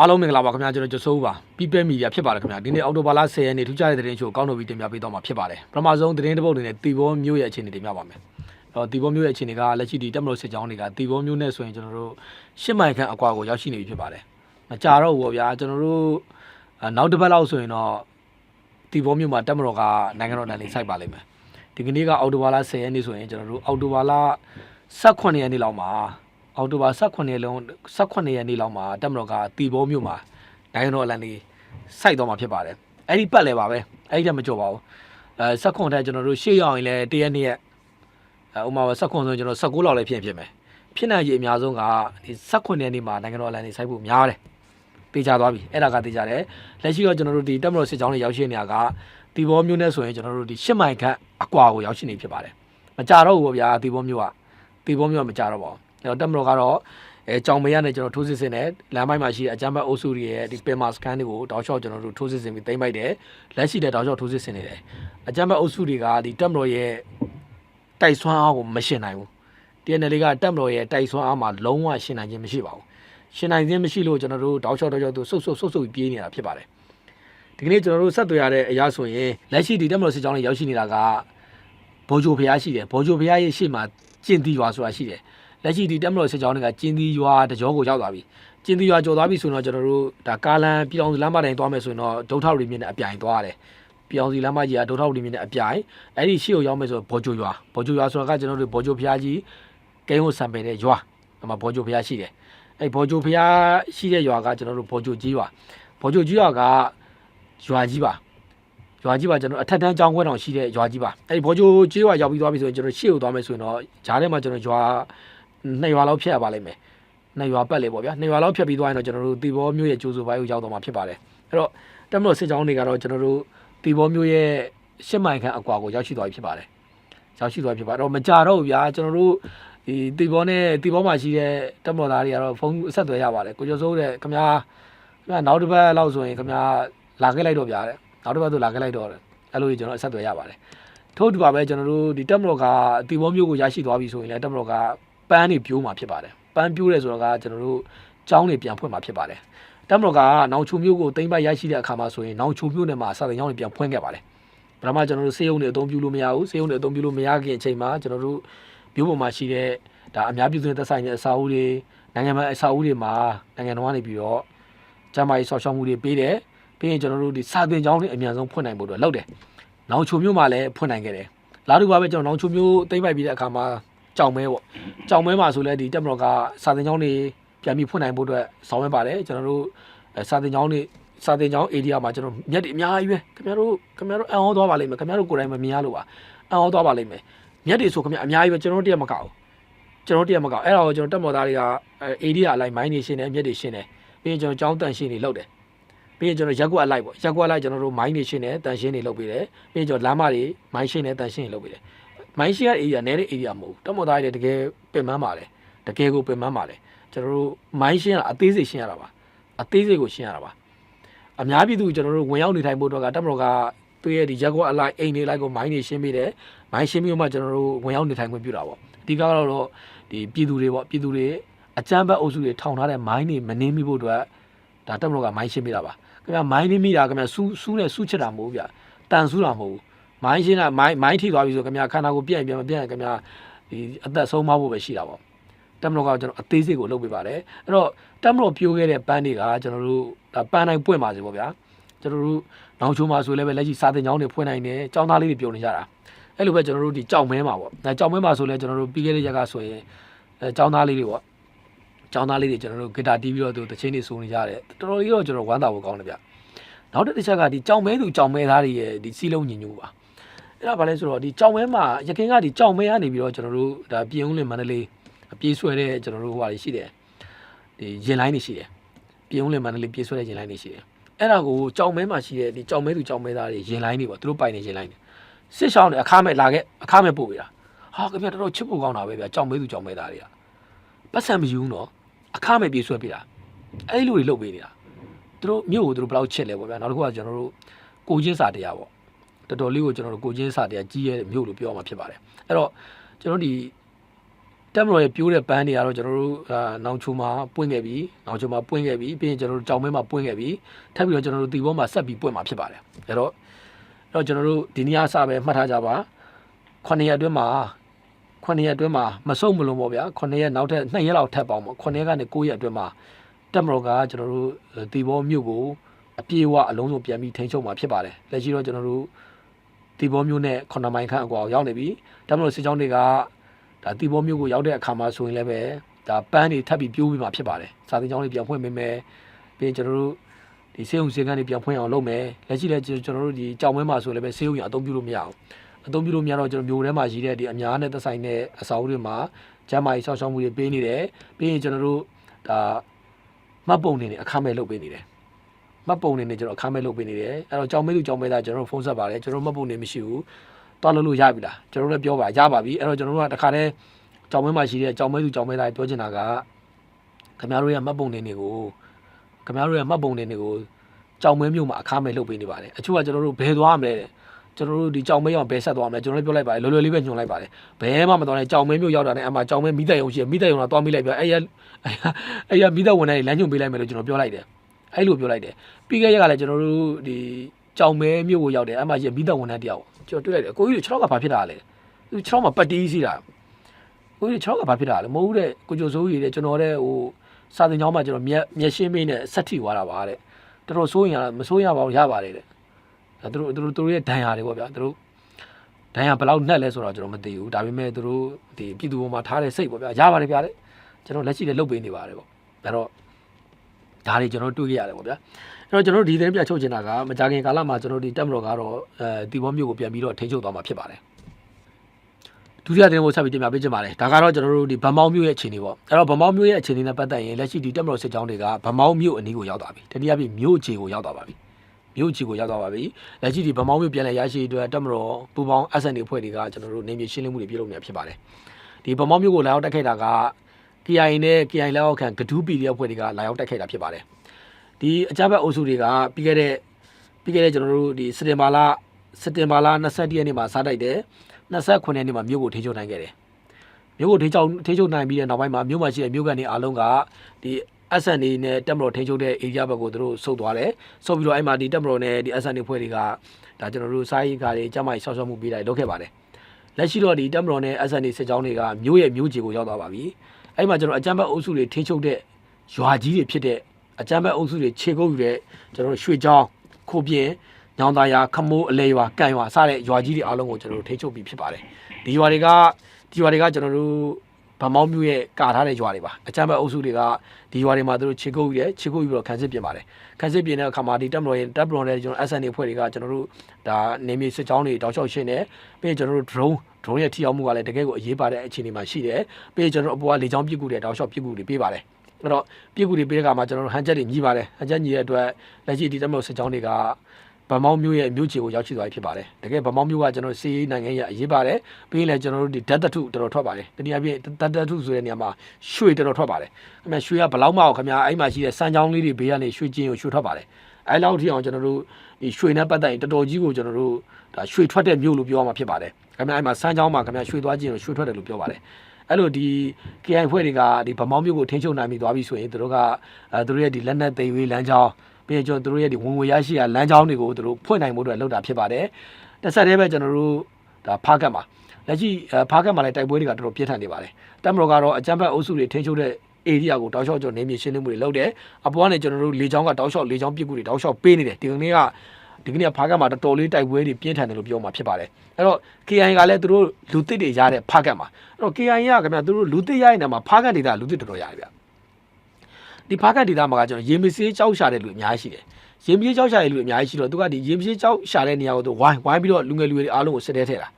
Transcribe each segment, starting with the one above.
အားလုံးမင်္ဂလာပါခင်ဗျာကျွန်တော်ကျစိုးပါ People Media ဖြစ်ပါတယ်ခင်ဗျာဒီနေ့အော်တိုဘာလ10ရက်နေ့ထူးခြားတဲ့သတင်းချို့ကောင်းလို့ပြီးတင်ပြပေးတော့မှာဖြစ်ပါတယ်ပထမဆုံးသတင်းတစ်ပုဒ်အနေနဲ့တီဘောမျိုးရဲ့အခြေအနေတင်ပြပါမယ်အော်တီဘောမျိုးရဲ့အခြေအနေကလက်ရှိဒီတက်မလို့စစ်ကြောင်းတွေကတီဘောမျိုးနဲ့ဆိုရင်ကျွန်တော်တို့ရှစ်မိုင်ခန့်အကွာကိုရောက်ရှိနေပြီဖြစ်ပါတယ်မကြတော့ဘူးပေါ့ဗျာကျွန်တော်တို့အာနောက်တစ်ပတ်လောက်ဆိုရင်တော့တီဘောမျိုးမှာတက်မလို့ကနိုင်ငံတော်နယ်လေးစိုက်ပါလိမ့်မယ်ဒီကနေ့ကအော်တိုဘာလ10ရက်နေ့ဆိုရင်ကျွန်တော်တို့အော်တိုဘာလ18ရက်နေ့လောက်မှာ အောက်တိုဘာ18ရက်လုံး18ရက်နေ့လောက်မှာတက်မတော်ကတီဘောမြို့မှာနိုင်ငံတော်အလံလေးစိုက်တော့မှာဖြစ်ပါတယ်အဲ့ဒီပတ်လဲပါပဲအဲ့ဒီတက်မကြော်ပါဘူးအဲ18တက်ကျွန်တော်တို့ရှေ့ရောက်ရင်လည်းတရက်နေ့ရက်အဲဥမာ18ဆိုရင်ကျွန်တော်19လောက်လည်းဖြစ်ရင်ဖြစ်မယ်ဖြစ်နိုင်ရည်အများဆုံးကဒီ18ရက်နေ့မှာနိုင်ငံတော်အလံလေးစိုက်ဖို့များတယ်တေချာသွားပြီအဲ့ဒါကတေချာတယ်လက်ရှိတော့ကျွန်တော်တို့ဒီတက်မတော်စစ်ကြောင်းတွေရောက်ရှိနေရကတီဘောမြို့နဲ့ဆိုရင်ကျွန်တော်တို့ဒီ10မိုင်ခန့်အကွာကိုရောက်ရှိနေဖြစ်ပါတယ်မကြတော့ဘူးပေါ့ဗျာတီဘောမြို့ကတီဘောမြို့ကမကြတော့ပါဘူးအဲ့ တော့တက်မတော်ကတော့အဲကြောင်မေရနဲ့ကျွန်တော်ထိုးစစ်ဆင်တဲ့လမ်းပိုင်းမှာရှိတဲ့အကြမ်းဖက်အုပ်စုတွေရဲ့ဒီပင်မာစကန်တွေကိုတောက်လျှောက်ကျွန်တော်တို့ထိုးစစ်ဆင်ပြီးသိမ်းပိုက်တယ်လက်ရှိတဲ့တောက်လျှောက်ထိုးစစ်ဆင်နေတယ်အကြမ်းဖက်အုပ်စုတွေကဒီတက်မတော်ရဲ့တိုက်ဆွမ်းအားကိုမရှင်နိုင်ဘူး TNL ကတက်မတော်ရဲ့တိုက်ဆွမ်းအားမှာလုံးဝရှင်နိုင်ခြင်းမရှိပါဘူးရှင်နိုင်ခြင်းမရှိလို့ကျွန်တော်တို့တောက်လျှောက်တောက်လျှောက်သူဆုတ်ဆုတ်ဆုတ်ဆုတ်ပြီးပြေးနေတာဖြစ်ပါတယ်ဒီကနေ့ကျွန်တော်တို့ဆက်သွယ်ရတဲ့အရာဆိုရင်လက်ရှိဒီတက်မတော်စစ်ကြောင်းတွေရောက်ရှိနေတာကဘောဂျိုဖျားရှိတယ်ဘောဂျိုဖျားရဲ့ရှေ့မှာကျင်တီရွာဆိုတာရှိတယ် လက်ရှိဒီတက်မတော်စစ်ကြောင်းတွေကကျင်းသီးရွာတကြောကိုရောက်သွားပြီကျင်းသီးရွာကြော်သွားပြီဆိုတော့ကျွန်တော်တို့ဒါကားလန်ပြည်အောင်စုလမ်းမတိုင်သွားမယ်ဆိုရင်တော့ဒုထောက်ရီမြင့်နဲ့အပြိုင်သွားရတယ်ပြည်အောင်စုလမ်းမကြီးကဒုထောက်ရီမြင့်နဲ့အပြိုင်အဲ့ဒီရှေ့ကိုရောက်မယ်ဆိုဘောဂျိုရွာဘောဂျိုရွာဆိုတာကကျွန်တော်တို့ဘောဂျိုဖျားကြီးကိန်းကိုဆံပယ်တဲ့ရွာအမဘောဂျိုဖျားရှိတယ်အဲ့ဘောဂျိုဖျားရှိတဲ့ရွာကကျွန်တော်တို့ဘောဂျိုကြီးရွာဘောဂျိုကြီးရွာကရွာကြီးပါရွာကြီးပါကျွန်တော်အထက်တန်းကျောင်းခွဲတောင်ရှိတဲ့ရွာကြီးပါအဲ့ဒီဘောဂျိုကြီးရွာရောက်ပြီးသွားပြီဆိုရင်ကျွန်တော်ရှေ့ကိုသွားမယ်ဆိုရင်တော့ဂျားထဲမှာကျွန်တော်ရွာ နှစ်ရွာလောက်ဖြတ်ရပါလိမ့်မယ်နှစ်ရွာပတ်လေပေါ့ဗျာနှစ်ရွာလောက်ဖြတ်ပြီးသွားရင်တော့ကျွန်တော်တို့တီဘောမျိုးရဲ့ကျိုးစုပိုင်းကိုရောက်တော့မှာဖြစ်ပါတယ်အဲ့တော့တက်မလို့စစ်ကြောင်းတွေကတော့ကျွန်တော်တို့တီဘောမျိုးရဲ့ရှစ်မိုင်ခန့်အကွာကိုရောက်ရှိသွားပြီဖြစ်ပါတယ်ရောက်ရှိသွားပြီဖြစ်ပါတယ်အဲ့တော့မကြတော့ဘူးဗျာကျွန်တော်တို့ဒီတီဘောနဲ့တီဘောမှာရှိတဲ့တက်မလို့သားတွေကတော့ဖုန်းအဆက်အသွယ်ရပါတယ်ကိုကျော်စိုးတဲ့ခင်ဗျာခင်ဗျာနောက်တစ်ပတ်လောက်ဆိုရင်ခင်ဗျာလာခဲ့လိုက်တော့ဗျာတဲ့နောက်တစ်ပတ်ဆိုလာခဲ့လိုက်တော့တယ်အဲ့လိုကြီးကျွန်တော်အဆက်အသွယ်ရပါတယ်ထို့တူပါပဲကျွန်တော်တို့ဒီတက်မလို့ကတီဘောမျိုးကိုရရှိသွားပြီဆိုရင်လည်းတက်မလို့က ပန်းတွေပြိုးမှာဖြစ်ပါတယ်ပန်းပြိုးတယ်ဆိုတော့ကကျွန်တော်တို့ကျောင်းတွေပြန်ဖွင့်မှာဖြစ်ပါတယ်တမ်မတော်ကနောင်ချိုမျိုးကိုတိမ့်ပိုက်ရရှိတဲ့အခါမှာဆိုရင်နောင်ချိုမျိုးနဲ့မှာစာတင်ကျောင်းတွေပြန်ဖွင့်ခဲ့ပါတယ်ပထမကျွန်တော်တို့စေယုံတွေအသုံးပြုလို့မရဘူးစေယုံတွေအသုံးပြုလို့မရခင်အချိန်မှာကျွန်တော်တို့မျိုးပေါ်မှာရှိတဲ့ဒါအများပြည်သူတွေသက်ဆိုင်တဲ့အစာအုပ်တွေနိုင်ငံမှာအစာအုပ်တွေမှာနိုင်ငံတော်ကနေပြီးတော့ကျန်းမာရေးဆောက်ရှောက်မှုတွေပေးတယ်ပြီးရင်ကျွန်တော်တို့ဒီစာတင်ကျောင်းတွေအများဆုံးဖွင့်နိုင်ဖို့အတွက်လုပ်တယ်နောင်ချိုမျိုးမှာလည်းဖွင့်နိုင်ခဲ့တယ်လာတူပါပဲကျွန်တော်နောင်ချိုမျိုးတိမ့်ပိုက်ပြီးတဲ့အခါမှာ ကြောင်မဲပေါ့ကြောင်မဲမှာဆိုလဲဒီတက်မတော်ကစာသင်ကျောင်းတွေပြန်ပြီးဖွင့်နိုင်ဖို့အတွက်ဆောင်ရွက်ပါတယ်ကျွန်တော်တို့အဲစာသင်ကျောင်းတွေစာသင်ကျောင်း area မှာကျွန်တော်မြက်တွေအများကြီးပဲခင်ဗျားတို့ခင်ဗျားတို့အံ့ဩသွားပါလိမ့်မယ်ခင်ဗျားတို့ကိုယ်တိုင်မမြင်ရလို့ပါအံ့ဩသွားပါလိမ့်မယ်မြက်တွေဆိုခင်ဗျာအများကြီးပဲကျွန်တော်တို့တရက်မကောက်ဘူးကျွန်တော်တို့တရက်မကောက်အဲ့ဒါကိုကျွန်တော်တက်မော်သားတွေကအဲ area အလိုက်မိုင်းနေရှင်းတယ်မြက်တွေရှင်းတယ်ပြီးရင်ကျွန်တော်ကျောင်းတန်ရှင်းတွေလုပ်တယ်ပြီးရင်ကျွန်တော်ရက်ကွက်အလိုက်ပေါ့ရက်ကွက်အလိုက်ကျွန်တော်တို့မိုင်းနေရှင်းတယ်တန်ရှင်းတွေလုပ်ပေးတယ်ပြီးရင်ကျွန်တော်လမ်းမတွေမိုင်းရှင်းတယ်တန်ရှင်းတွေလုပ်ပေးတယ် မိုင်းရှိရ area နဲတဲ့ area မဟုတ်ဘူးတမော်သားတွေတကယ်ပင်ပန်းပါလေတကယ်ကိုပင်ပန်းပါလေကျွန်တော်တို့မိုင်းရှင်းရတာအသေးစိတ်ရှင်းရတာပါအသေးစိတ်ကိုရှင်းရတာပါအများပြည်သူကျွန်တော်တို့ဝင်ရောက်နေထိုင်ဖို့တော့ကတမော်ကသူ့ရဲ့ဒီရက်ကွက်အလိုက်အိမ်တွေလိုက်ကိုမိုင်းတွေရှင်းပေးတယ်မိုင်းရှင်းပြီးမှကျွန်တော်တို့ဝင်ရောက်နေထိုင်ခွင့်ပြုတာပေါ့အဓိကတော့ဒီပြည်သူတွေပေါ့ပြည်သူတွေအကြမ်းဖက်အုပ်စုတွေထောင်ထားတဲ့မိုင်းတွေမနှင်းမိဖို့အတွက်ဒါတမော်ကမိုင်းရှင်းပေးတာပါခင်ဗျာမိုင်းနှင်းမိတာခင်ဗျာစူးစူးနဲ့စူးချက်တာမဟုတ်ဘူးဗျတန်စူးတာမဟုတ်ဘူး မိုင်းရှင်းတာမိုင်းမိုင်းထိသွားပြီဆိုခင်ဗျာခန္ဓာကိုယ်ပြည့်ရင်ပြည့်မပြည့်ရင်ခင်ဗျာဒီအသက်ဆုံးမဖို့ပဲရှိတာပေါ့တက်မလို့ကကျွန်တော်အသေးစိတ်ကိုလုပ်ပေးပါတယ်အဲ့တော့တက်မလို့ပြိုးခဲ့တဲ့ပန်းတွေကကျွန်တော်တို့ဒါပန်းတိုင်းပွင့်ပါစေပေါ့ဗျာကျွန်တော်တို့နောင်ချိုးမှာဆိုလည်းပဲလက်ရှိစာတင်ကျောင်းတွေဖွင့်နိုင်တယ်ကျောင်းသားလေးတွေပြုံနေကြတာအဲ့လိုပဲကျွန်တော်တို့ဒီကြောက်မဲမှာပေါ့ဒါကြောက်မဲမှာဆိုလည်းကျွန်တော်တို့ပြီးခဲ့တဲ့ရက်ကဆိုရင်အဲကျောင်းသားလေးတွေပေါ့ကျောင်းသားလေးတွေကျွန်တော်တို့ဂီတာတီးပြီးတော့သူတချင်းတွေဆိုနေကြတယ်တော်တော်ကြီးတော့ကျွန်တော်ဝမ်းသာဖို့ကောင်းတယ်ဗျနောက်တစ်တစ်ချက်ကဒီကြောက်မဲသူကြောက်မဲသားတွေရဲ့ဒီစီလုံးညင်ညူပါ အဲ့ဒါဘာလဲဆိုတော့ဒီကြောင်မဲမှာရခင်ကဒီကြောင်မဲကနေပြီးတော့ကျွန်တော်တို့ဒါပြင်ဦးလင်မန္တလေးအပြေးဆွဲတဲ့ကျွန်တော်တို့ဟိုဟာတွေရှိတယ်ဒီရင်လိုင်းတွေရှိတယ်ပြင်ဦးလင်မန္တလေးပြေးဆွဲတဲ့ရင်လိုင်းတွေရှိတယ်အဲ့ဒါကိုကြောင်မဲမှာရှိတဲ့ဒီကြောင်မဲသူကြောင်မဲသားတွေရင်လိုင်းတွေပေါ့သူတို့ပိုင်နေရင်လိုင်းတွေစစ်ရှောင်းတွေအခါမဲ့လာခဲ့အခါမဲ့ပို့ပေးတာဟာခင်ဗျာတော်တော်ချစ်ဖို့ကောင်းတာပဲဗျာကြောင်မဲသူကြောင်မဲသားတွေကပတ်စံမယူဘူးနော်အခါမဲ့ပြေးဆွဲပေးတာအဲ့လိုတွေလုပ်ပေးနေတာသူတို့မြို့ကိုသူတို့ဘယ်လောက်ချစ်လဲပေါ့ဗျာနောက်တစ်ခုကကျွန်တော်တို့ကိုချင်းစာတရားပေါ့ တော်တော်လေးကိုကျွန်တော်တို့ကိုချင်းစာတရားကြီးရဲ့မြို့လို့ပြောမှာဖြစ်ပါတယ်အဲ့တော့ကျွန်တော်ဒီတတက်မတော်ရဲ့ပြိုးတဲ့ပန်းတွေကတော့ကျွန်တော်တို့အာနောင်ချိုမှာပွင့်ခဲ့ပြီနောင်ချိုမှာပွင့်ခဲ့ပြီပြီးရင်ကျွန်တော်တို့ကြောင်မဲမှာပွင့်ခဲ့ပြီထပ်ပြီးတော့ကျွန်တော်တို့တီဘောမှာဆက်ပြီးပွင့်မှာဖြစ်ပါတယ်အဲ့တော့အဲ့တော့ကျွန်တော်တို့ဒီနေ့အစပဲမှတ်ထားကြပါ9ရက်အတွင်းမှာ9ရက်အတွင်းမှာမဆုံးမလုံးပေါ့ဗျာ9ရက်နောက်ထပ်2ရက်လောက်ထပ်ပေါင်းပေါ့9ရက်ကနေ9ရက်အတွင်းမှာတက်မတော်ကကျွန်တော်တို့တီဘောမြို့ကိုအပြေအဝအလုံးစုံပြန်ပြီးထိန်းချုပ်မှာဖြစ်ပါတယ်လက်ရှိတော့ကျွန်တော်တို့ တီဘောမြို့နဲ့9မိုင်ခန့်အကွာကိုရောက်နေပြီတက်မတော်စစ်ကြောင်းတွေကဒါတီဘောမျိုးကိုရောက်တဲ့အခါမှာဆိုရင်လည်းပဲဒါပန်းတွေထပ်ပြီးပြိုးပြီးမှဖြစ်ပါတယ်စာသင်ကျောင်းတွေပြန်ဖွင့်ပေးမယ်ပြီးရင်ကျွန်တော်တို့ဒီစေုံစေကန်းတွေပြန်ဖွင့်အောင်လုပ်မယ်လက်ရှိလည်းကျွန်တော်တို့ဒီကြောင်မွဲမှာဆိုလည်းပဲစေုံရအသုံးပြုလို့မရအောင်အသုံးပြုလို့မရတော့ကျွန်တော်မျိုးထဲမှာရှိတဲ့ဒီအများနဲ့သက်ဆိုင်တဲ့အစာအုပ်တွေမှာကျမ်းမာရေးဆောက်ရှောက်မှုတွေပေးနေတယ်ပြီးရင်ကျွန်တော်တို့ဒါမှတ်ပုံတွေနဲ့အခမဲ့လုပ်ပေးနေတယ် မှတ်ပုံတွေနဲ့ကျွန်တော်အခမဲ့လုပ်ပေးနေတယ်အဲ့တော့ကြောင်မဲသူကြောင်မဲသားကျွန်တော်တို့ဖုန်းဆက်ပါတယ်ကျွန်တော်မှတ်ပုံတွေမရှိဘူးတွားလို့လို့ရပြီလားကျွန်တော်တို့လည်းပြောပါရပါပြီအဲ့တော့ကျွန်တော်တို့ကတခါတည်းကြောင်မဲမှာရှိတဲ့ကြောင်မဲသူကြောင်မဲသားပြောချင်တာကခင်ဗျားတို့ရဲ့မှတ်ပုံတင်တွေကိုခင်ဗျားတို့ရဲ့မှတ်ပုံတင်တွေကိုကြောင်မဲမျိုးမှာအခါမဲ့လုပ်ပေးနေပါတယ်အချို့ကကျွန်တော်တို့ဘယ်သွားမလဲတဲ့ကျွန်တော်တို့ဒီကြောင်မဲရောက်ဘယ်ဆက်သွားမလဲကျွန်တော်လည်းပြောလိုက်ပါတယ်လောလောလေးပဲညွှန်လိုက်ပါတယ်ဘယ်မှမတော်နဲ့ကြောင်မဲမျိုးရောက်တာနဲ့အမှကြောင်မဲမိသက်ရုံရှိမိသက်ရုံတော့တွားမိလိုက်ပြအဲ့ရအဲ့ရမိသက်ဝင်နေလမ်းညွှန်ပေးလိုက်မယ်လို့ကျွန်တော်ပြောလိုက်တယ် အဲ့လိုပြောလိုက်တယ်ပြီးခဲ့ရက်ကလည်းကျွန်တော်တို့ဒီကြောင်မဲမျိုးကိုရောက်တယ်အမှရမိသက်ဝင်တဲ့တယောက်ကျွန်တော်တွေ့လိုက်တယ်ကိုကြီးတို့6တော့ကဘာဖြစ်တာလဲသူ6တော့မှာပတ်တီးစီးတာကိုကြီး6တော့ကဘာဖြစ်တာလဲမဟုတ်ဘူးတဲ့ကိုကျော်စိုးကြီးတဲ့ကျွန်တော်တဲ့ဟိုစာသင်ကျောင်းမှာကျွန်တော်မျက်မျက်ရှင်းမင်းနဲ့ဆက်ထိသွားတာပါတဲ့တော်တော်စိုးရင်ရမစိုးရပါဘူးရပါတယ်တဲ့အဲသူတို့သူတို့သူတို့ရဲ့ဒဏ်ရာတွေပေါ့ဗျာသူတို့ဒဏ်ရာဘယ်လောက်နှက်လဲဆိုတော့ကျွန်တော်မသိဘူးဒါပေမဲ့သူတို့ဒီပြည်သူပေါ်မှာထားတဲ့စိတ်ပေါ့ဗျာရပါတယ်ဗျာတဲ့ကျွန်တော်လက်ရှိလည်းလုပ်ပေးနေပါတယ်ပေါ့ဒါတော့ ဒါတွေကျွန်တော်တွေ့ကြရတယ်ပေါ့ဗျာအဲ့တော့ကျွန်တော်တို့ဒီသတင်းပြချုပ်ချင်တာကမကြခင်ကာလမှာကျွန်တော်တို့ဒီတက်မတော်ကတော့အဲတီဘောမျိုးကိုပြန်ပြီးတော့ထိန်းချုပ်သွားမှာဖြစ်ပါတယ်ဒုတိယသတင်းကိုဆက်ပြီးတင်ပြပေးချင်ပါတယ်ဒါကတော့ကျွန်တော်တို့ဒီဗမောင်းမျိုးရဲ့အခြေအနေပေါ့အဲ့တော့ဗမောင်းမျိုးရဲ့အခြေအနေနဲ့ပတ်သက်ရင်လက်ရှိဒီတက်မတော်စစ်ကြောင်းတွေကဗမောင်းမျိုးအနီးကိုရောက်သွားပြီတတိယပြမျိုးအခြေကိုရောက်သွားပါပြီမျိုးအခြေကိုရောက်သွားပါပြီလက်ရှိဒီဗမောင်းမျိုးပြန်လည်ရရှိအတွက်တက်မတော်ပူပေါင်း SN အဖွဲ့တွေကကျွန်တော်တို့နေမြေရှင်းလင်းမှုတွေပြုလုပ်နေတာဖြစ်ပါတယ်ဒီဗမောင်းမျိုးကိုလာရောက်တက်ခဲ့တာက KIA နဲ့ KIA လက်အောက်ခံဂဒူး PDF အဖွဲ့တွေကလာရောက်တက်ခဲ့တာဖြစ်ပါတယ်ဒီအကြမ်းဖက်အုပ်စုတွေကပြီးခဲ့တဲ့ပြီးခဲ့တဲ့ကျွန်တော်တို့ဒီစက်တင်ဘာလစက်တင်ဘာလ21ရက်နေ့မှာစားတိုက်တယ်29ရက်နေ့မှာမြို့ကိုထိန်းချုပ်နိုင်ခဲ့တယ်မြို့ကိုထိန်းချုပ်ထိန်းချုပ်နိုင်ပြီးတဲ့နောက်ပိုင်းမှာမြို့မှာရှိတဲ့မြို့ကန်တွေအားလုံးကဒီ SNA နဲ့တက်မတော်ထိန်းချုပ်တဲ့ area ဘက်ကိုသူတို့ဆုတ်သွားတယ်ဆုတ်ပြီးတော့အဲ့မှာဒီတက်မတော်နဲ့ဒီ SNA ဖွဲ့တွေကဒါကျွန်တော်တို့စားရေးကားတွေအကြမ်းမိုက်ဆောက်ရှောက်မှုပေးတာလုပ်ခဲ့ပါတယ်လက်ရှိတော့ဒီတက်မတော်နဲ့ SNA စစ်ကြောင်းတွေကမြို့ရဲ့မြို့ကြီးကိုရောက်သွားပါပြီ အဲ့မှာကျွန်တော်အကြမ်းဖက်အုပ်စုတွေထိန်းချုပ်တဲ့ရွာကြီးတွေဖြစ်တဲ့အကြမ်းဖက်အုပ်စုတွေခြေကုပ်ယူတဲ့ကျွန်တော်တို့ရွှေချောင်းခိုပြင်းညောင်သားရခမိုးအလဲရွာကန်ရွာစတဲ့ရွာကြီးတွေအားလုံးကိုကျွန်တော်တို့ထိချုပ်ပြီးဖြစ်ပါတယ်ဒီရွာတွေကဒီရွာတွေကကျွန်တော်တို့ဗမောင်းမျိုးရဲ့ကာထားတဲ့ရွာတွေပါအကြမ်းဖက်အုပ်စုတွေကဒီရွာတွေမှာသူတို့ခြေကုပ်ယူတယ်ခြေကုပ်ယူပြီးတော့ခန်းစစ်ပြင်ပါတယ်ခန်းစစ်ပြင်တဲ့အခါမှာဒီတပ်မတော်ရဲ့တပ်မတော်ရဲ့ကျွန်တော် SN တွေဖွဲ့တွေကကျွန်တော်တို့ဒါနေမြေစစ်ကြောင်းတွေတောက်လျှောက်ရှင်းတယ်ပြီးရင်ကျွန်တော်တို့ drone drone ရဲ့ထိရောက်မှုကလည်းတကယ်ကိုအရေးပါတဲ့အခြေအနေမှာရှိတယ်ပြီးရင်ကျွန်တော်တို့အပေါ်ကလေကြောင်းပစ်ကူတွေတောက်လျှောက်ပစ်ကူတွေပေးပါတယ်အဲ့တော့ပြည်ကူတွေပေးတဲ့အခါမှာကျွန်တော်တို့ဟန်ချက်တွေညီးပါတယ်ဟန်ချက်ညီတဲ့အတွက်လက်ရှိဒီတက်မလို့စစ်ကြောင်းတွေကဗမောင်းမျိုးရဲ့မြို့ချေကိုရောက်ရှိသွားပြီဖြစ်ပါတယ်တကယ်ဗမောင်းမျိုးကကျွန်တော်စီးရေးနိုင်ငံရဲ့အရေးပါတယ်ပြီးရင်လည်းကျွန်တော်တို့ဒီဓာတ်တထုတော်တော်ထွက်ပါတယ်တနည်းအားဖြင့်ဓာတ်တထုဆိုတဲ့နေရာမှာရွှေတော်တော်ထွက်ပါတယ်ခင်ဗျရွှေကဘလောက်မှအောင်ခင်ဗျအဲ့မှာရှိတဲ့စမ်းချောင်းလေးတွေဘေးကနေရွှေကျင်းကိုရွှေထွက်ပါတယ်အဲ့လောက်ထိအောင်ကျွန်တော်တို့ဒီရွှေနဲ့ပတ်သက်ရင်တော်တော်ကြီးကိုကျွန်တော်တို့ဒါရွှေထွက်တဲ့မြို့လို့ပြောရမှာဖြစ်ပါတယ် ခင်ဗျအဲ့မှာစမ်းချောင်းမှာခင်ဗျရွှေသွားခြင်းကိုရွှေထွက်တယ်လို့ပြောပါတယ်အဲ့လိုဒီ KI ဖွဲ့တွေကဒီဗမောင်းမျိုးကိုထိန်းချုပ်နိုင်ပြီးသွားပြီဆိုရင်သူတို့ကအဲသူတို့ရဲ့ဒီလက်နက်သိမ်းဝေးလမ်းကြောင်းပြီးရင်ကျွန်တော်တို့ရဲ့ဒီဝင်ငွေရရှိရာလမ်းကြောင်းတွေကိုသူတို့ဖွင့်နိုင်မှုအတွက်လုပ်တာဖြစ်ပါတယ်။တစ်ဆက်တည်းပဲကျွန်တော်တို့ဒါဖားကတ်မှာလက်ရှိအဲဖားကတ်မှာလည်းတိုက်ပွဲတွေကတော်တော်ပြင်းထန်နေပါတယ်။တက်မတော်ကတော့အကြမ်းဖက်အုပ်စုတွေထိန်းချုပ်တဲ့ area ကိုတောက်လျှောက်ကျွန်တော်နေမြေရှင်းလင်းမှုတွေလုပ်တယ်။အပေါ်ကနေကျွန်တော်တို့လေချောင်းကတောက်လျှောက်လေချောင်းပြစ်ကူတွေတောက်လျှောက်ပေးနေတယ်။ဒီကနေ့က ဒီကနေ့ဖားကတ်မှာတော်တော်လေးတိုက်ပွဲတွေပြင်းထန်တယ်လို့ပြောမှာဖြစ်ပါတယ်။အဲ့တော့ KI ကလည်းသူတို့လူသစ်တွေရတဲ့ဖားကတ်မှာအဲ့တော့ KI ကခင်ဗျာသူတို့လူသစ်ရတဲ့နေရာမှာဖားကတ်ဒေတာလူသစ်တော်တော်ရတယ်ဗျ။ဒီဖားကတ်ဒေတာမှာကကျွန်တော်ရေမစေးကြောက်ရှာတဲ့လူအများကြီးရှိတယ်။ရေမစေးကြောက်ရှာတဲ့လူအများကြီးရှိတော့သူကဒီရေမစေးကြောက်ရှာတဲ့နေရာကိုသူဝိုင်းဝိုင်းပြီးတော့လူငယ်လူတွေအားလုံးကိုစစ်တဲထဲတာ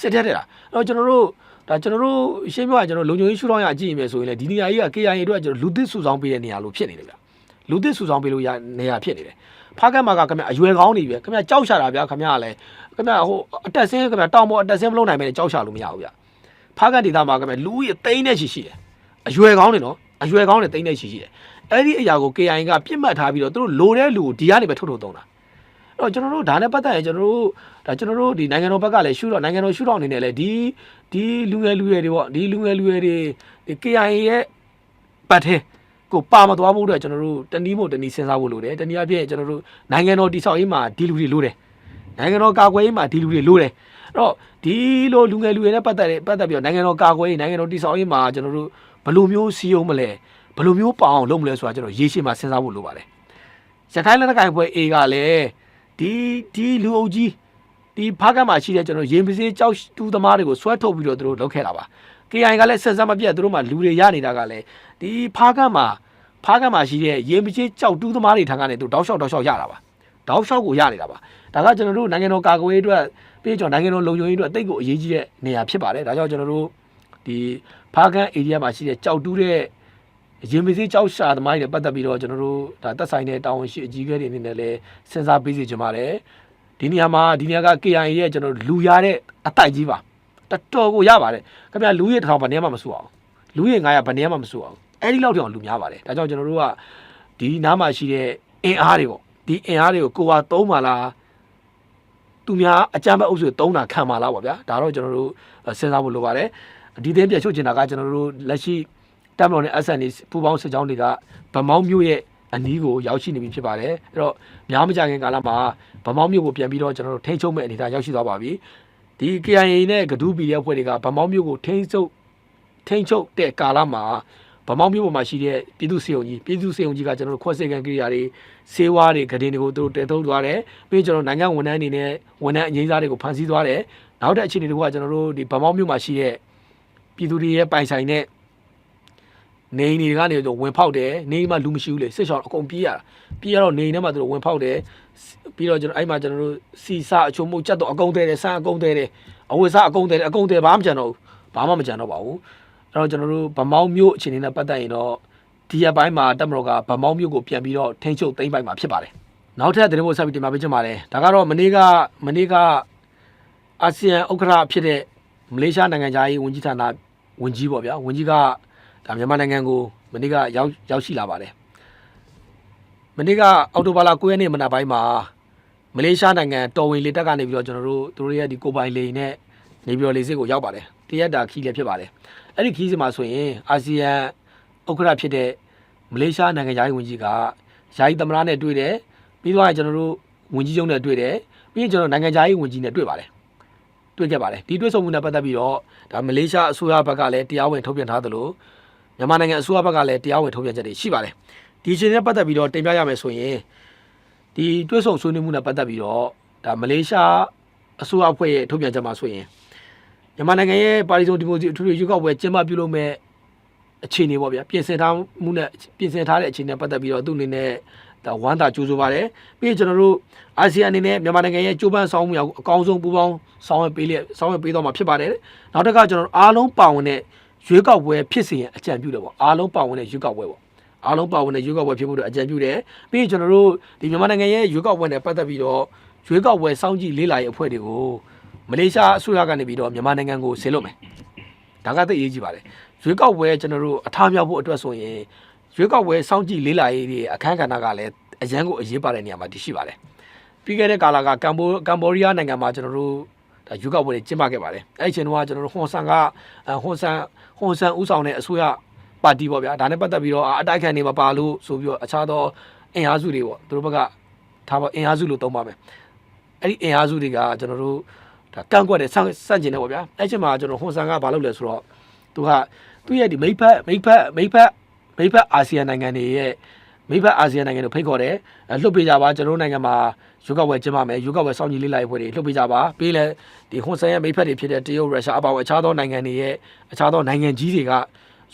စစ်တဲထဲတာအဲ့တော့ကျွန်တော်တို့ဒါကျွန်တော်တို့ရှင်းပြရကျွန်တော်လုံခြုံရေးရှုထောင့်ရအကြည့်ရင်ပဲဆိုရင်လေဒီနေရာကြီးက KI အတွက်ကျွန်တော်လူသစ်စုဆောင်ပေးတဲ့နေရာလို့ဖြစ်နေတယ်ဗျ။လူသစ်စုဆောင်ပေးလို့ရနေရာဖြစ်နေတယ်။ ဖားကတ်မှာကခင်ဗျအရွယ်ကောင်းနေပြီခင်ဗျကြောက်ရှာတာဗျခင်ဗျကလည်းခင်ဗျဟိုအတက်ဆင်းခင်ဗျတောင်ပေါ်အတက်ဆင်းမလုပ်နိုင်ပဲကြောက်ရှာလို့မရဘူးဗျဖားကတ်ဒေတာမှာခင်ဗျလူကြီးသိန်းနဲ့ရှိရှိတယ်အရွယ်ကောင်းနေနော်အရွယ်ကောင်းနေသိန်းနဲ့ရှိရှိတယ်အဲ့ဒီအရာကို KI ကပြစ်မှတ်ထားပြီးတော့သူတို့လိုတဲ့လူကိုဒီကနေပဲထုတ်ထုတ်သုံးတာတော့ကျွန်တော်တို့ဒါနဲ့ပတ်သက်ရင်ကျွန်တော်တို့ဒါကျွန်တော်တို့ဒီနိုင်ငံတော်ဘက်ကလည်းရှုတော့နိုင်ငံတော်ရှုတော့အနေနဲ့လည်းဒီဒီလူငယ်လူရွယ်တွေပေါ့ဒီလူငယ်လူရွယ်တွေဒီ KIA ရဲ့ပတ်ထဲ ကိုပါမသွားဖို့အတွက်ကျွန်တော်တို့တနည်းမို့တနည်းစဉ်းစားဖို့လိုတယ်တနည်းအားဖြင့်ကျွန်တော်တို့နိုင်ငံတော်တည်ဆောက်ရေးမှာဒီလူတွေလိုတယ်နိုင်ငံတော်ကာကွယ်ရေးမှာဒီလူတွေလိုတယ်အဲ့တော့ဒီလိုလူငယ်လူရွယ်နဲ့ပတ်သက်တဲ့ပတ်သက်ပြီးတော့နိုင်ငံတော်ကာကွယ်ရေးနိုင်ငံတော်တည်ဆောက်ရေးမှာကျွန်တော်တို့ဘယ်လိုမျိုးစီယုံမလဲဘယ်လိုမျိုးပအောင်လုပ်မလဲဆိုတာကျွန်တော်ရေရှည်မှာစဉ်းစားဖို့လိုပါတယ်ရခိုင်လက်နက်ကိုင်ဖွဲ့ A ကလည်းဒီဒီလူအုပ်ကြီးဒီဖားကတ်မှာရှိတဲ့ကျွန်တော်ရင်ပစေးကြောက်တူးသမားတွေကိုဆွဲထုတ်ပြီးတော့သူတို့လုပ်ခဲ့တာပါ KI ကလည်းဆက်စပ်မပြတ်သူတို့မှလူတွေရနေတာကလည်းဒီဖားကတ်မှာဖားကတ်မှာရှိတဲ့ရင်ပစေးကြောက်တူးသမားတွေထံကနေသူတောက်လျှောက်တောက်လျှောက်ရတာပါတောက်လျှောက်ကိုရနေတာပါဒါကကျွန်တော်တို့နိုင်ငံတော်ကာကွယ်ရေးအတွက်ပြီးကျွန်တော်နိုင်ငံတော်လုံခြုံရေးအတွက်အသိကိုအရေးကြီးတဲ့နေရာဖြစ်ပါတယ်ဒါကြောင့်ကျွန်တော်တို့ဒီဖားကတ် area မှာရှိတဲ့ကြောက်တူးတဲ့ရင်မစည်းကြောက်ရှာသမားတွေနဲ့ပတ်သက်ပြီးတော့ကျွန်တော်တို့ဒါတက်ဆိုင်တဲ့တာဝန်ရှိအကြီးအကဲတွေအနေနဲ့လည်းစဉ်းစားပေးစီချင်ပါတယ်ဒီနေရာမှာဒီနေရာက KIA ရဲ့ကျွန်တော်တို့လူရတဲ့အတိုက်ကြီးပါ တော်တော်ကိုရပါတယ်ခင်ဗျာလူရတစ်ထောင်ဗနေမှမစိုးအောင်လူရ900ဗနေမှမစိုးအောင်အဲ့ဒီလောက်တောင်လူများပါတယ်ဒါကြောင့်ကျွန်တော်တို့ကဒီနားမှာရှိတဲ့အင်အားတွေပေါ့ဒီအင်အားတွေကိုကိုယ်ကသုံးပါလားသူများအကြမ်းဖက်အုပ်စုသုံးတာခံပါလားပေါ့ဗျာဒါတော့ကျွန်တော်တို့စဉ်းစားဖို့လိုပါတယ်ဒီသင်းပြချုပ်ချင်တာကကျွန်တော်တို့လက်ရှိတပ်မတော်နဲ့ SN တွေပူပေါင်းစစ်ကြောင်းတွေကဗမောင်းမြို့ရဲ့အနီးကိုရောက်ရှိနေပြီဖြစ်ပါတယ်အဲ့တော့များမကြခင်ကာလမှာဗမောင်းမြို့ကိုပြန်ပြီးတော့ကျွန်တော်တို့ထိန်းချုပ်မဲ့အနေအထားရောက်ရှိသွားပါပြီ ဒီ KIA နဲ့ဂဒူပီရဲ့အဖွဲ့တွေကဗမောင်းမြို့ကိုထိန်းချုပ်ထိန်းချုပ်တဲ့ကာလမှာဗမောင်းမြို့ပေါ်မှာရှိတဲ့ပြည်သူစေုံကြီးပြည်သူစေုံကြီးကကျွန်တော်တို့ခွက်စေကန်ကိရိယာတွေစေဝါးတွေဂဒင်းတွေကိုသူတို့တဲထုတ်သွားတယ်ပြီးကျွန်တော်နိုင်ငံဝန်ထမ်းအနေနဲ့ဝန်ထမ်းအငိမ့်စားတွေကိုဖမ်းဆီးသွားတယ်နောက်တဲ့အခြေအနေတွေကကျွန်တော်တို့ဒီဗမောင်းမြို့မှာရှိတဲ့ပြည်သူတွေရဲ့ပိုင်ဆိုင်တဲ့ နေအိမ်တွေကနေတော့ဝင်ဖောက်တယ်နေအိမ်မှာလူမရှိဘူးလေစစ်ရှောင်းအကုန်ပြေးရတာပြေးရတော့နေအိမ်ထဲမှာသူတို့ဝင်ဖောက်တယ်ပြီးတော့ကျွန်တော်အဲ့မှာကျွန်တော်တို့စီစာအချုံမှုကြက်တော့အကုန်သေးတယ်ဆန်းအကုန်သေးတယ်အဝတ်စားအကုန်သေးတယ်အကုန်သေးဘာမှမကြံတော့ဘူးဘာမှမကြံတော့ပါဘူးအဲ့တော့ကျွန်တော်တို့ဗမောင်းမျိုးအခြေအနေနဲ့ပတ်သက်ရင်တော့ဒီရက်ပိုင်းမှာတက်မတော်ကဗမောင်းမျိုးကိုပြန်ပြီးတော့ထိန်းချုပ်သိမ်းပိုက်မှာဖြစ်ပါတယ်နောက်ထပ်သတင်းဖို့ဆက်ပြီးတင်ပြပေးချင်ပါတယ်ဒါကတော့မနေ့ကမနေ့ကအာဆီယံဥက္ကဋ္ဌဖြစ်တဲ့မလေးရှားနိုင်ငံသားရေးဝန်ကြီးဌာနဝန်ကြီးပေါ့ဗျာဝန်ကြီးက ဒါမြန်မာနိုင်ငံကိုမနေ့ကရောက်ရောက်ရှိလာပါတယ်မနေ့ကအော်တိုဘာလ9ရက်နေ့မနက်ပိုင်းမှာမလေးရှားနိုင်ငံတော်ဝင်လေတပ်ကနေပြီးတော့ကျွန်တော်တို့သူတို့ရဲ့ဒီကိုပိုင်လေနဲ့နေပြီးတော့လေစစ်ကိုရောက်ပါတယ်တရက်တာခီးလည်းဖြစ်ပါတယ်အဲ့ဒီခီးစမှာဆိုရင်အာဆီယံဥက္ကဋ္ဌဖြစ်တဲ့မလေးရှားနိုင်ငံသားဝန်ကြီးကယာယီသမ္မတနဲ့တွေ့တယ်ပြီးတော့ကျွန်တော်တို့ဝန်ကြီးချုပ်နဲ့တွေ့တယ်ပြီးရင်ကျွန်တော်နိုင်ငံသားရေးဝန်ကြီးနဲ့တွေ့ပါတယ်တွေ့ခဲ့ပါတယ်ဒီတွေ့ဆုံမှုနဲ့ပတ်သက်ပြီးတော့ဒါမလေးရှားအစိုးရဘက်ကလည်းတရားဝင်ထုတ်ပြန်ထားသလို မြန်မာနိုင်ငံအစိုးရဘက်ကလည်းတရားဝင်ထုတ်ပြန်ချက်တွေရှိပါတယ်ဒီအချိန်နဲ့ပတ်သက်ပြီးတော့တင်ပြရမယ်ဆိုရင်ဒီတွဲဆုံဆွေးနွေးမှုနဲ့ပတ်သက်ပြီးတော့ဒါမလေးရှားအစိုးရအဖွဲ့ရဲ့ထုတ်ပြန်ချက်မှာဆိုရင်မြန်မာနိုင်ငံရဲ့ပါတီစုံဒီမိုကရေစီအထူးရွေးကောက်ပွဲကျင်းပပြုလုပ်မဲ့အခြေအနေပေါ့ဗျာပြင်ဆင်ထားမှုနဲ့ပြင်ဆင်ထားတဲ့အခြေအနေနဲ့ပတ်သက်ပြီးတော့သူ့အနေနဲ့ဒါဝမ်းသာကြိုးဆိုပါတယ်ပြီးရင်ကျွန်တော်တို့အာဆီယံအနေနဲ့မြန်မာနိုင်ငံရဲ့ကြိုးပမ်းဆောင်မှုအကောင်းဆုံးပူးပေါင်းဆောင်ရွက်ပေးလျက်ဆောင်ရွက်ပေးတော့မှာဖြစ်ပါတယ်နောက်တစ်ခါကျွန်တော်တို့အားလုံးပါဝင်တဲ့ ရွေးကောက်ပွဲဖြစ်စီရင်အကြံပြုတယ်ပေါ့အားလုံးပါဝင်တဲ့ရွေးကောက်ပွဲပေါ့အားလုံးပါဝင်တဲ့ရွေးကောက်ပွဲဖြစ်ဖို့အတွက်အကြံပြုတယ်ပြီးရင်ကျွန်တော်တို့ဒီမြန်မာနိုင်ငံရဲ့ရွေးကောက်ပွဲနဲ့ပတ်သက်ပြီးတော့ရွေးကောက်ပွဲစောင့်ကြည့်လေးလာရေးအဖွဲ့တွေကိုမလေးရှားအစိုးရကနေပြီးတော့မြန်မာနိုင်ငံကိုဆင်းလို့မယ်ဒါကသိအရေးကြီးပါတယ်ရွေးကောက်ပွဲကျွန်တော်တို့အထားမြောက်ဖို့အတွက်ဆိုရင်ရွေးကောက်ပွဲစောင့်ကြည့်လေးလာရေးတွေအခမ်းကဏ္ဍကလည်းအရန်ကိုအရေးပါတဲ့နေရာမှာတည်ရှိပါတယ်ပြီးခဲ့တဲ့ကာလကကမ်ဘောကမ်ဘောဒီးယားနိုင်ငံမှာကျွန်တော်တို့ဒါရွေးကောက်ပွဲတွေကျင်းပခဲ့ပါတယ်အဲ့ဒီအချိန်တုန်းကကျွန်တော်တို့ဟွန်ဆန်ကဟွန်ဆန်ဟွန်ဆန်ဦးဆောင်တဲ့အစိုးရပါတီပေါ့ဗျာဒါနဲ့ပတ်သက်ပြီးတော့အတိုက်ခံနေမှာပါလို့ဆိုပြီးတော့အခြားသောအင်အားစုတွေပေါ့သူတို့ဘက်ကထားပါအင်အားစုလို့သုံးပါမယ်အဲ့ဒီအင်အားစုတွေကကျွန်တော်တို့ဒါကန့်ကွက်တယ်ဆန့်ဆန့်ကျင်တယ်ပေါ့ဗျာအဲ့ချိန်မှာကျွန်တော်ဟွန်ဆန်ကဘာလုပ်လဲဆိုတော့သူကသူ့ရဲ့ဒီမိဖက်မိဖက်မိဖက်မိဖက်အာဆီယံနိုင်ငံတွေရဲ့မိဖက်အာဆီယံနိုင်ငံတို့ဖိတ်ခေါ်တယ်လွှတ်ပေးကြပါကျွန်တော်တို့နိုင်ငံမှာ ယူကဝယ်ကျင်းပမယ်ယူကဝယ်စောင့်ကြည့်လေးလိုက်ဖွဲ့တွေလွှတ်ပေးကြပါပြီးလဲဒီဟွန်ဆန်ရဲ့မိဖက်တွေဖြစ်တဲ့တရုတ်ရုရှားအပါအဝင်အခြားသောနိုင်ငံတွေရဲ့အခြားသောနိုင်ငံကြီးတွေက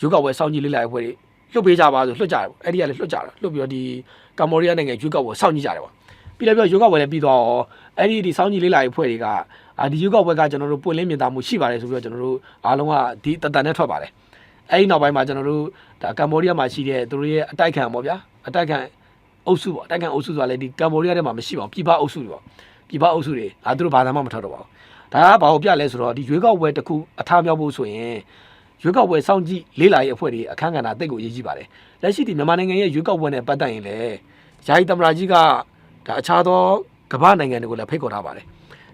ယူကဝယ်စောင့်ကြည့်လေးလိုက်ဖွဲ့တွေလွှတ်ပေးကြပါဆိုလွှတ်ကြတယ်ပေါ့အဲ့ဒီကလည်းလွှတ်ကြတာလွှတ်ပြီးတော့ဒီကမ္ဘောဒီးယားနိုင်ငံယူကဝယ်စောင့်ကြည့်ကြတယ်ပေါ့ပြီးလည်းပြောယူကဝယ်လည်းပြီးတော့အဲ့ဒီဒီစောင့်ကြည့်လေးလိုက်ဖွဲ့တွေကအာဒီယူကဝယ်ကကျွန်တော်တို့ပွင့်လင်းမြင်သာမှုရှိပါတယ်ဆိုပြီးတော့ကျွန်တော်တို့အားလုံးကဒီတတန်နဲ့ထွက်ပါတယ်အဲ့ဒီနောက်ပိုင်းမှာကျွန်တော်တို့ဒါကမ္ဘောဒီးယားမှာရှိတဲ့သူတို့ရဲ့အတိုက်ခံပေါ့ဗျာအတိုက်ခံ အုပ်စုပေါ့အတိုက်ခံအုပ်စုဆိုတာလည်းဒီကမ္ဘောဒီးယားထဲမှာမရှိပါဘူးပြည်ပအုပ်စုတွေပေါ့ပြည်ပအုပ်စုတွေအဲသူတို့ဘာသာမှမထွက်တော့ပါဘူးဒါကဘာကိုပြလဲဆိုတော့ဒီရွေးကောက်ပွဲတစ်ခုအထားမြောက်ဖို့ဆိုရင်ရွေးကောက်ပွဲစောင့်ကြည့်လေးလာရေးအဖွဲ့တွေအခမ်းကဏ္ဍတိတ်ကိုအရေးကြီးပါတယ်လက်ရှိဒီမြန်မာနိုင်ငံရဲ့ရွေးကောက်ပွဲနဲ့ပတ်သက်ရင်လည်းယာယီသမ္မတကြီးကဒါအခြားသောကမ္ဘာနိုင်ငံတွေကိုလည်းဖိတ်ခေါ်ထားပါတယ်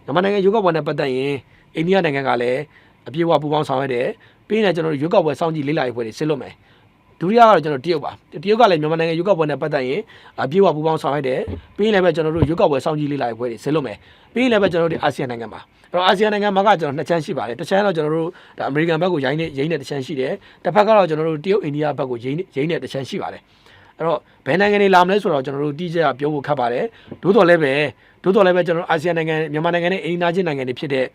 မြန်မာနိုင်ငံရွေးကောက်ပွဲနဲ့ပတ်သက်ရင်အိန္ဒိယနိုင်ငံကလည်းအပြည့်အဝပူးပေါင်းဆောင်ရွက်တယ်ပြီးရင်ကျွန်တော်တို့ရွေးကောက်ပွဲစောင့်ကြည့်လေ့လာရေးဖွဲ့တွေဆစ်လွတ်မယ် ဒုတိယကတော့ကျွန်တော်တရုတ်ပါတရုတ်ကလည်းမြန်မာနိုင်ငံရွေးကောက်ပွဲနဲ့ပတ်သက်ရင်အပြည့်အဝပူးပေါင်းဆောင်ရွက်တယ်ပြီးရင်လည်းပဲကျွန်တော်တို့ရွေးကောက်ပွဲစောင့်ကြည့်လေ့လာရေးဖွဲ့တွေဆစ်လွတ်မယ်ပြီးရင်လည်းပဲကျွန်တော်တို့ဒီအာဆီယံနိုင်ငံပါအဲ့တော့အာဆီယံနိုင်ငံမှာကကျွန်တော်နှစ်ချမ်းရှိပါတယ်တစ်ချမ်းတော့ကျွန်တော်တို့ဒါအမေရိကန်ဘက်ကိုရိုင်းနေရိုင်းနေတစ်ချမ်းရှိတယ်တစ်ဖက်ကတော့ကျွန်တော်တို့တရုတ်အိန္ဒိယဘက်ကိုရိုင်းနေရိုင်းနေတစ်ချမ်းရှိပါတယ်အဲ့တော့ဘယ်နိုင်ငံတွေလာမလဲဆိုတော့ကျွန်တော်တို့တိကျပြောဖို့ခက်ပါတယ်သို့တော်လည်းပဲသို့တော်လည်းပဲကျွန်တော်တို့အာဆီယံနိုင်ငံမြန်မာနိုင်ငံနဲ့အိန္ဒိယချင်းနိုင်ငံတွေဖြစ်တဲ့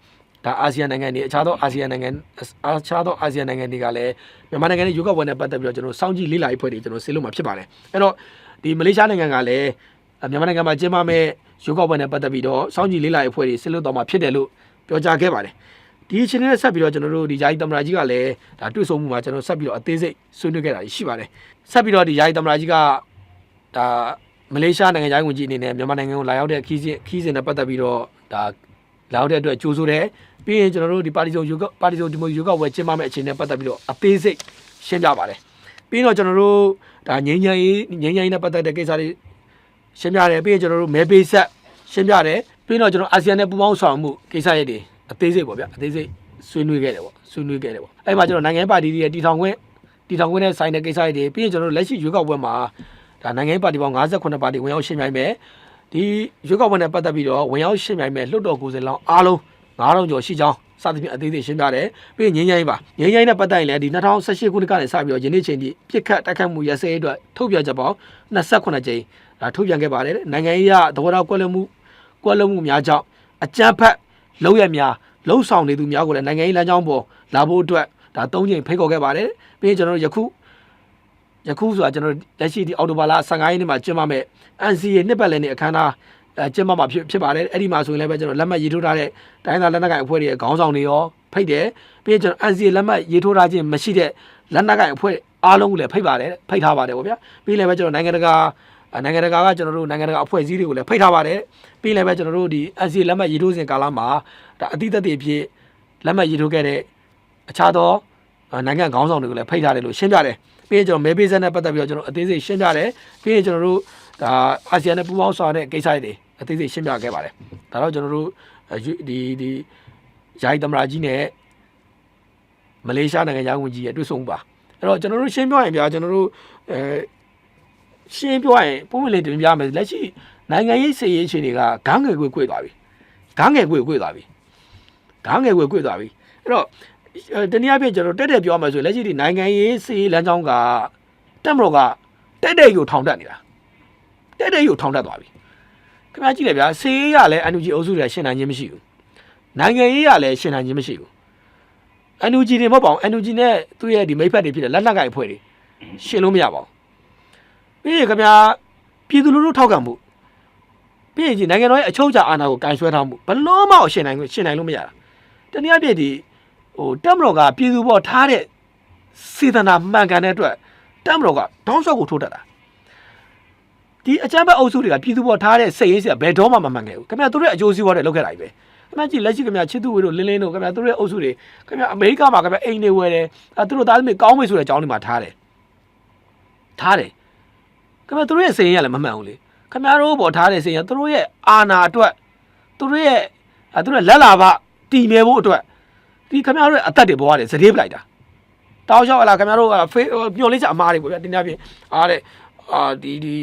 ဒါအာဆီယံနိုင်ငံတွေအခြားသောအာဆီယံနိုင်ငံအခြားသောအာဆီယံနိုင်ငံတွေကလည်းမြန်မာနိုင်ငံနဲ့ယူကပွဲနဲ့ပတ်သက်ပြီးတော့ကျွန်တော်တို့စောင့်ကြည့်လေ့လာရေးဖွဲ့တွေကျွန်တော်ဆေးလို့မှာဖြစ်ပါတယ်အဲ့တော့ဒီမလေးရှားနိုင်ငံကလည်းမြန်မာနိုင်ငံမှာကျင်းပမဲ့ယူကပွဲနဲ့ပတ်သက်ပြီးတော့စောင့်ကြည့်လေ့လာရေးဖွဲ့တွေဆေးလို့တော့မှာဖြစ်တယ်လို့ပြောကြားခဲ့ပါတယ်ဒီအချိန်နဲ့ဆက်ပြီးတော့ကျွန်တော်တို့ဒီယာယီသမရာကြီးကလည်းဒါတွေ့ဆုံမှုမှာကျွန်တော်ဆက်ပြီးတော့အသေးစိတ်ဆွေးနွေးခဲ့တာရှိပါတယ်ဆက်ပြီးတော့ဒီယာယီသမရာကြီးကဒါမလေးရှားနိုင်ငံသားဝင်ကြီးအနေနဲ့မြန်မာနိုင်ငံကိုလာရောက်တဲ့ခီးစဉ်ခီးစဉ်နဲ့ပတ်သက်ပြီးတော့ဒါလာရောက်တဲ့အတွက်ကြိုးဆိုတယ် ပြီးရင်ကျွန်တော်တို့ဒီပါတီစုံယူကပါတီစုံဒီမိုယူကဝယ်ကျင်းပမဲ့အချိန်နဲ့ပတ်သက်ပြီးတော့အသေးစိတ်ရှင်းပြပါတယ်ပြီးတော့ကျွန်တော်တို့ဒါငင်းငယ်ရေးငင်းငယ်ရေးနဲ့ပတ်သက်တဲ့ကိစ္စတွေရှင်းပြတယ်ပြီးရင်ကျွန်တော်တို့မဲပေးဆက်ရှင်းပြတယ်ပြီးတော့ကျွန်တော်အာဆီယံနဲ့ပူးပေါင်းဆောင်မှုကိစ္စရပ်တွေအသေးစိတ်ပေါ့ဗျအသေးစိတ်ဆွေးနွေးခဲ့တယ်ပေါ့ဆွေးနွေးခဲ့တယ်ပေါ့အဲ့မှာကျွန်တော်နိုင်ငံပါတီတွေရဲ့တီထောင်ခွင့်တီထောင်ခွင့်နဲ့ဆိုင်တဲ့ကိစ္စရပ်တွေပြီးရင်ကျွန်တော်တို့လက်ရှိရွေးကောက်ပွဲမှာဒါနိုင်ငံပါတီပေါင်း58ပါတီဝင်ရောက်ရှင်းပြိုင်မယ်ဒီရွေးကောက်ပွဲနဲ့ပတ်သက်ပြီးတော့ဝင်ရောက်ရှင်းပြိုင်မယ်လွှတ်တော်ကိုယ်စားလှယ်လောင်းအားလုံး 9000ကျော်ရှိကြောင်းစသဖြင့်အသေးစိတ်ရှင်းပြတယ်ပြီးရင်ငင်းငိုင်းပါငင်းငိုင်းနဲ့ပတ်သက်ရင်လည်းဒီ2018ခုနှစ်ကနေစပြီးတော့ယနေ့ချိန်ထိပြစ်ခတ်တိုက်ခတ်မှုရစဲအတွက်ထုတ်ပြန်ချက်ပေါင်း28ကြိမ်ဒါထုတ်ပြန်ခဲ့ပါတယ်နိုင်ငံရေးအသဘောထားကွက်လွဲမှုကွက်လွဲမှုများကြောင့်အကြမ်းဖက်လောက်ရများလှုပ်ဆောင်နေသူများကိုလည်းနိုင်ငံရေးလမ်းကြောင်းပေါ်လာဖို့အတွက်ဒါ၃ချိန်ဖိတ်ခေါ်ခဲ့ပါတယ်ပြီးရင်ကျွန်တော်တို့ယခုယခုဆိုတာကျွန်တော်လက်ရှိဒီအော်တိုဘာလ15ရက်နေ့မှာကျင်းပမဲ့ NCA နှစ်ပတ်လည်နေ့အခမ်းအနားအဲ ကျင်းပမှာဖြစ်ဖြစ်ပါတယ်အဲ့ဒီမှာဆိုရင်လည်းပဲကျွန်တော်လက်မှတ်ရေးထိုးထားတဲ့တိုင်းသားလက်နက်ကိုင်အဖွဲ့တွေရဲ့ခေါင်းဆောင်တွေရောဖိတ်တယ်ပြီးရင်ကျွန်တော် NCA လက်မှတ်ရေးထိုးထားခြင်းမရှိတဲ့လက်နက်ကိုင်အဖွဲ့အားလုံးကိုလည်းဖိတ်ပါတယ်ဖိတ်ထားပါတယ်ဗောဗျာပြီးလည်းပဲကျွန်တော်နိုင်ငံတကာနိုင်ငံတကာကကျွန်တော်တို့နိုင်ငံတကာအဖွဲ့အစည်းတွေကိုလည်းဖိတ်ထားပါတယ်ပြီးလည်းပဲကျွန်တော်တို့ဒီ NCA လက်မှတ်ရေးထိုးစဉ်ကာလမှာဒါအတိတ်တွေဖြစ်လက်မှတ်ရေးထိုးခဲ့တဲ့အခြားသောနိုင်ငံခေါင်းဆောင်တွေကိုလည်းဖိတ်ထားတယ်လို့ရှင်းပြတယ်ပြီးရင်ကျွန်တော်မဲပေးဆက်နဲ့ပတ်သက်ပြီးတော့ကျွန်တော်အသေးစိတ်ရှင်းပြတယ်ပြီးရင်ကျွန်တော်တို့ ဒါအာဆီယံနဲ့ပူးပေါင်းဆောင်တဲ့ကိစ္စတွေအသေးစိတ်ရှင်းပြခဲ့ပါတယ်ဒါတော့ကျွန်တော်တို့ဒီဒီယာယီသမရာကြီးနဲ့မလေးရှားနိုင်ငံသားဝန်ကြီးရဲ့တွေ့ဆုံပါအဲ့တော့ကျွန်တော်တို့ရှင်းပြရင်ဗျာကျွန်တော်တို့အဲရှင်းပြရင်ပုံမှန်လေးတင်ပြမယ်လက်ရှိနိုင်ငံရေးစည်ရေးရှင်တွေကဂန်းငယ်ကွေ့ကွေ့သွားပြီဂန်းငယ်ကွေ့ကွေ့သွားပြီဂန်းငယ်ကွေ့ကွေ့သွားပြီအဲ့တော့တနည်းအားဖြင့်ကျွန်တော်တက်တက်ပြောမှဆိုလက်ရှိဒီနိုင်ငံရေးစည်ရေးလမ်းကြောင်းကတက်မတော်ကတက်တက်ကိုထောင်တက်နေတာ တက်တက်ကိုထောင်တက်သွားပြီခင်ဗျားကြည့်လိုက်ဗျာစေးရလည်း NUG အုပ်စုတွေရှင်းနိုင်ခြင်းမရှိဘူးနိုင်ငံရေးရလည်းရှင်းနိုင်ခြင်းမရှိဘူး NUG တွေမဟုတ်ပါဘူး NUG နဲ့သူ့ရဲ့ဒီမိဖက်တွေဖြစ်တဲ့လက်နက်ကိုင်အဖွဲ့တွေရှင်းလို့မရပါဘူးပြီးရင်ခင်ဗျာပြည်သူလူထုထောက်ခံမှုပြီးရင်ဒီနိုင်ငံတော်ရဲ့အချုပ်အခြာအာဏာကိုကန်ဆွဲထားမှုဘလို့မှရှင်းနိုင်ရှင်းနိုင်လို့မရတာတနည်းအားဖြင့်ဒီဟိုတက်မတော်ကပြည်သူပေါ်ထားတဲ့စေတနာမှန်ကန်တဲ့အတွက်တက်မတော်ကတောင်းဆောက်ကိုထိုးတက်တာ ဒီအကြမ်းဖက်အုပ်စုတွေကပြည်သူပေါ်ထားတဲ့စိတ်ရင်းစရာဘယ်တော့မှမမှန်ခဲ့ဘူးခင်ဗျာတို့ရဲ့အကျိုးစီးပွားတွေလုပ်ခဲ့တာကြီးပဲခင်ဗျာကြည့်လက်ရှိခင်ဗျာချစ်သူဝေတို့လင်းလင်းတို့ခင်ဗျာတို့ရဲ့အုပ်စုတွေခင်ဗျာအမေရိကမှာခင်ဗျာအိမ်တွေဝယ်တယ်အဲသူတို့သားသမီးကောင်းမေဆိုတဲ့အကြောင်းတွေမှာထားတယ်ထားတယ်ခင်ဗျာတို့ရဲ့စိတ်ရင်းကလည်းမမှန်ဘူးလေခင်ဗျာတို့ပေါ်ထားတဲ့စိတ်ရင်းတို့ရဲ့အာနာအတွက်တို့ရဲ့အဲတို့ရဲ့လက်လာဘတီမြဲဖို့အတွက်ဒီခင်ဗျားတို့ရဲ့အသက်တွေဘဝတွေစတေးပလိုက်တာတောင်းလျှောက်လာခင်ဗျားတို့ကဖေးညှို့လေးချက်အမားတွေပေါ့ဗျာတင်းများပြင်အားတဲ့အာဒီဒီ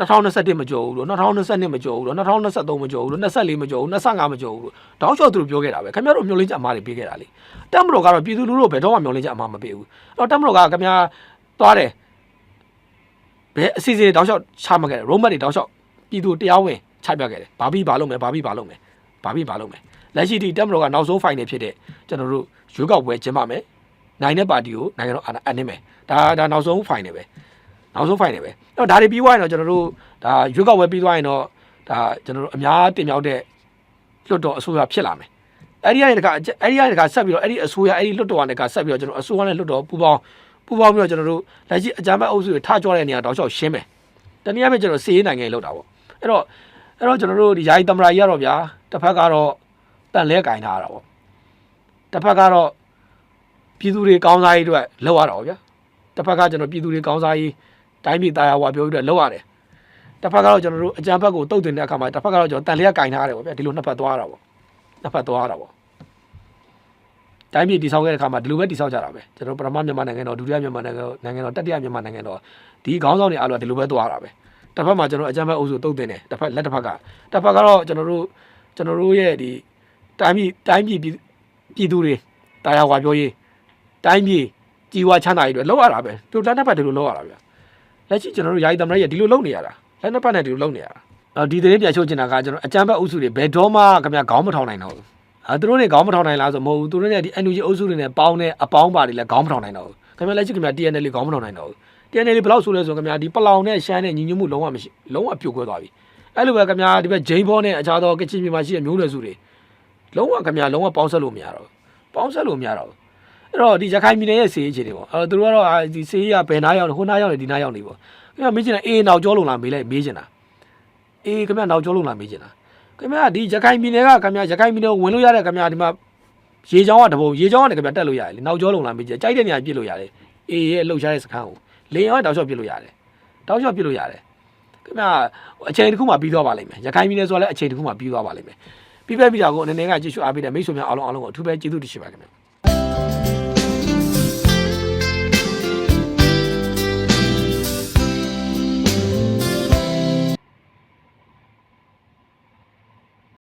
2021မကြော်ဘူးလို့2022မကြော်ဘူးလို့2023မကြော်ဘူးလို့24မကြော်ဘူး25မကြော်ဘူးလို့တောင်းလျှောက်သူတို့ပြောခဲ့တာပဲခင်ဗျားတို့ညှို့လေးချက်အမားတွေပေးခဲ့တာလေတက်မတော်ကတော့ပြည်သူလူထုဘယ်တော့မှညှို့လေးချက်အမားမပေးဘူးအဲ့တော့တက်မတော်ကခင်ဗျားသွားတယ်ဘယ်အစီအစဉ်တောင်းလျှောက်ချမှတ်ခဲ့တယ်ရိုမတ်တွေတောင်းလျှောက်ပြည်သူတရားဝင်ချပြခဲ့တယ်ဘာပြီးဘာလုပ်မယ်ဘာပြီးဘာလုပ်မယ်ဘာပြီးဘာလုပ်မယ်လက်ရှိဒီတက်မတော်ကနောက်ဆုံးဖိုင်နယ်ဖြစ်တဲ့ကျွန်တော်တို့ရွေးကောက်ပွဲကျင်းပမယ်နိုင်တဲ့ပါတီကိုနိုင်ငံတော်အာဏာအပ်နှင်းမယ်ဒါဒါနောက်ဆုံးဖိုင်နယ်ပဲ နောက်ဆုံးဖိုင်နယ်ပဲအဲ့တော့ဒါတွေပြီးသွားရင်တော့ကျွန်တော်တို့ဒါရွေးကောက်ပွဲပြီးသွားရင်တော့ဒါကျွန်တော်တို့အများတင်မြောက်တဲ့လွတ်တော်အစိုးရဖြစ်လာမယ်အဲ့ဒီကနေတခါအဲ့ဒီကနေတခါဆက်ပြီးတော့အဲ့ဒီအစိုးရအဲ့ဒီလွတ်တော်ကနေတခါဆက်ပြီးတော့ကျွန်တော်အစိုးရနဲ့လွတ်တော်ပူပေါင်းပူပေါင်းပြီးတော့ကျွန်တော်တို့လက်ရှိအကြမ်းဖက်အုပ်စုတွေထကြွတဲ့နေရာတောက်လျှောက်ရှင်းမယ်တနည်းအားဖြင့်ကျွန်တော်စီးရေးနိုင်ငံလောက်တာပေါ့အဲ့တော့အဲ့တော့ကျွန်တော်တို့ဒီယာယီသမရာကြီးကတော့ဗျာတစ်ဖက်ကတော့တန်လဲကင်ထားတာပေါ့တစ်ဖက်ကတော့ပြည်သူတွေကောင်းစားရေးအတွက်လောက်ရတာပေါ့ဗျာတစ်ဖက်ကကျွန်တော်ပြည်သူတွေကောင်းစားရေး တိုင်းပြည်သားယာဝါပြောပြီးတော့လောက်ရတယ်တစ်ဖက်ကတော့ကျွန်တော်တို့အကြံဘက်ကိုတုတ်တင်တဲ့အခါမှာတစ်ဖက်ကတော့ကျွန်တော်တန်လျက်ကင်ထားရတယ်ပေါ့ဗျာဒီလိုနှစ်ဖက်သွားရတာပေါ့နှစ်ဖက်သွားရတာပေါ့တိုင်းပြည်တည်ဆောက်ခဲ့တဲ့အခါမှာဒီလိုပဲတည်ဆောက်ကြတာပဲကျွန်တော်ပထမမြန်မာနိုင်ငံတော်ဒုတိယမြန်မာနိုင်ငံတော်နိုင်ငံတော်တတိယမြန်မာနိုင်ငံတော်ဒီခေါင်းဆောင်တွေအားလုံးကဒီလိုပဲသွားတာပဲတစ်ဖက်မှာကျွန်တော်အကြံဘက်အုပ်စုတုတ်တင်တယ်တစ်ဖက်လက်တစ်ဖက်ကတစ်ဖက်ကတော့ကျွန်တော်တို့ကျွန်တော်တို့ရဲ့ဒီတိုင်းပြည်တိုင်းပြည်ပြည်ပြည်သူတွေတာယာဝါပြောရေးတိုင်းပြည်ကြီးဝါချမ်းသာရေးတွေလောက်ရတာပဲသူလက်တစ်ဖက်ဒီလိုလောက်ရတာဗျာ လက်ရှိကျွန်တော်တို့ယာယီသမရရဲ့ဒီလိုလုပ်နေရတာလက်နှစ်ပတ်နဲ့ဒီလိုလုပ်နေရတာအော်ဒီသတင်းပြန်ချုပ်ချင်တာကကျွန်တော်အကြမ်းဖက်အုပ်စုတွေဘယ်တော့မှခင်ဗျာခေါင်းမထောင်နိုင်တော့ဘူးအဲသူတို့တွေခေါင်းမထောင်နိုင်လားဆိုမဟုတ်ဘူးသူတို့နဲ့ဒီ NUG အုပ်စုတွေနဲ့ပေါင်းတဲ့အပေါင်းပါတွေလည်းခေါင်းမထောင်နိုင်တော့ဘူးခင်ဗျာလက်ရှိခင်ဗျာ TNL လေးခေါင်းမထောင်နိုင်တော့ဘူး TNL ဘယ်လောက်ဆိုလဲဆိုခင်ဗျာဒီပလောင်နဲ့ရှမ်းနဲ့ညီညွတ်မှုလုံးဝမရှိလုံးဝပြိုကွဲသွားပြီအဲ့လိုပဲခင်ဗျာဒီဘက်ဂျိမ်းဘောနဲ့အခြားသောကချင်ပြည်မှာရှိတဲ့မျိုးနွယ်စုတွေလုံးဝခင်ဗျာလုံးဝပေါင်းဆက်လို့မရတော့ဘူးပေါင်းဆက်လို့မရတော့ဘူး အဲ့တော့ဒီရခိုင်ပြည်နယ်ရဲ့စီးအခြေတွေပေါ့အဲ့တော့သူတို့ကတော့အာဒီစီးရဘယ်နားရောက်နေဟိုနားရောက်နေဒီနားရောက်နေပေါ့ခင်ဗျာမေးချင်တာအေးနောက်ကျောလုံးလာမေးလိုက်မေးချင်တာအေးခင်ဗျာနောက်ကျောလုံးလာမေးချင်တာခင်ဗျာဒီရခိုင်ပြည်နယ်ကခင်ဗျာရခိုင်ပြည်နယ်ကိုဝင်လို့ရတဲ့ခင်ဗျာဒီမှာရေချောင်းကတပုံရေချောင်းကနေခင်ဗျာတက်လို့ရတယ်လေနောက်ကျောလုံးလာမေးချင်ကြိုက်တဲ့နေရာပြစ်လို့ရတယ်အေးရဲ့လှုပ်ရှားတဲ့စခန်းကိုလေရောတောက်လျှောက်ပြစ်လို့ရတယ်တောက်လျှောက်ပြစ်လို့ရတယ်ခင်ဗျာအချိန်တစ်ခုမှပြီးသွားပါလိမ့်မယ်ရခိုင်ပြည်နယ်ဆိုတော့လည်းအချိန်တစ်ခုမှပြီးသွားပါလိမ့်မယ်ပြီးပဲပြီးတာကိုအနေနဲ့ကကြည့်ရှုအားပေးတဲ့မိတ်ဆွေများအားလုံးအားလုံးကိုအထူးပဲကျေးဇူးတင်ရှိပါခင်ဗျာ